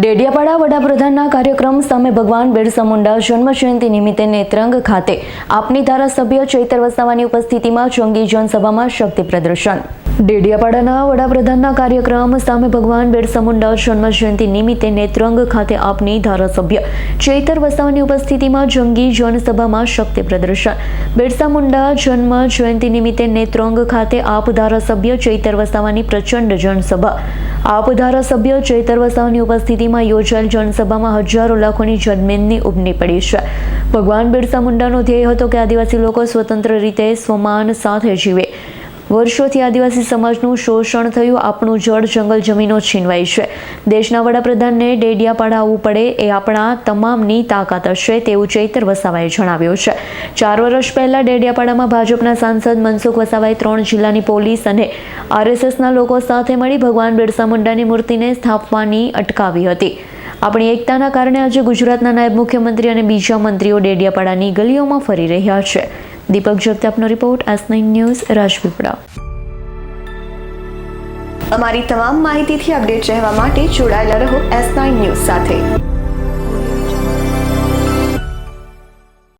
ડેડિયાપાડા વડાપ્રધાનના કાર્યક્રમ સામે ભગવાન બિરસા મુંડા જન્મ જયંતિ નિમિત્તે નેત્રંગ ખાતે આપની ધારાસભ્ય ચૈતર વસાવાની ઉપસ્થિતિમાં જંગી જનસભામાં શક્તિ પ્રદર્શન. ડેડિયાપાડાના વડાપ્રધાનના કાર્યક્રમ સામે ભગવાન બિરસા મુંડા જન્મ જયંતિ નિમિત્તે નેત્રંગ ખાતે આપની ધારાસભ્ય ચૈતર વસાવાની ઉપસ્થિતિમાં જંગી જનસભામાં શક્તિ પ્રદર્શન. બિરસા મુંડા જન્મ જયંતિ નિમિત્તે નેત્રંગ ખાતે આપ ધારાસભ્ય ચૈતર વસાવાની પ્રચંડ જનસભા. આપ ધારાસભ્ય ચૈતર વસાવાની ઉપસ્થિતિમાં યોજાયેલ જનસભામાં હજારો લાખોની જનમેનની ઉમટી પડી છે. ભગવાન બિરસા મુંડાનો ધ્યેય હતો કે આદિવાસી લોકો સ્વતંત્ર રીતે સ્વમાન સાથે જીવે. વર્ષોથી આદિવાસી સમાજનું શોષણ થયું, આપણું જળ જંગલ જમીનો છીનવાઈ છે. દેશના વડાપ્રધાનને ડેડિયાપાડા આવવું પડે એ આપણા તમામની તાકાત હશે તેવું ચૈતર વસાવાએ જણાવ્યું છે. ચાર વર્ષ પહેલા ડેડિયાપાડામાં ભાજપના સાંસદ મનસુખ વસાવાએ ત્રણ જિલ્લાની પોલીસ અને આરએસએસના લોકો સાથે મળી ભગવાન બિરસા મુંડાની મૂર્તિને સ્થાપવાની અટકાવી હતી. આપણી એકતાના કારણે આજે ગુજરાતના નાયબ મુખ્યમંત્રી અને બીજા મંત્રીઓ ડેડિયાપાડાની ગલીઓમાં ફરી રહ્યા છે. Deepak જગતાપનો report S nine news Rajpipla. અમારી તમામ માહિતીથી અપડેટ રહેવા માટે જોડાયેલા રહો એસ નાઇન ન્યૂઝ સાથે.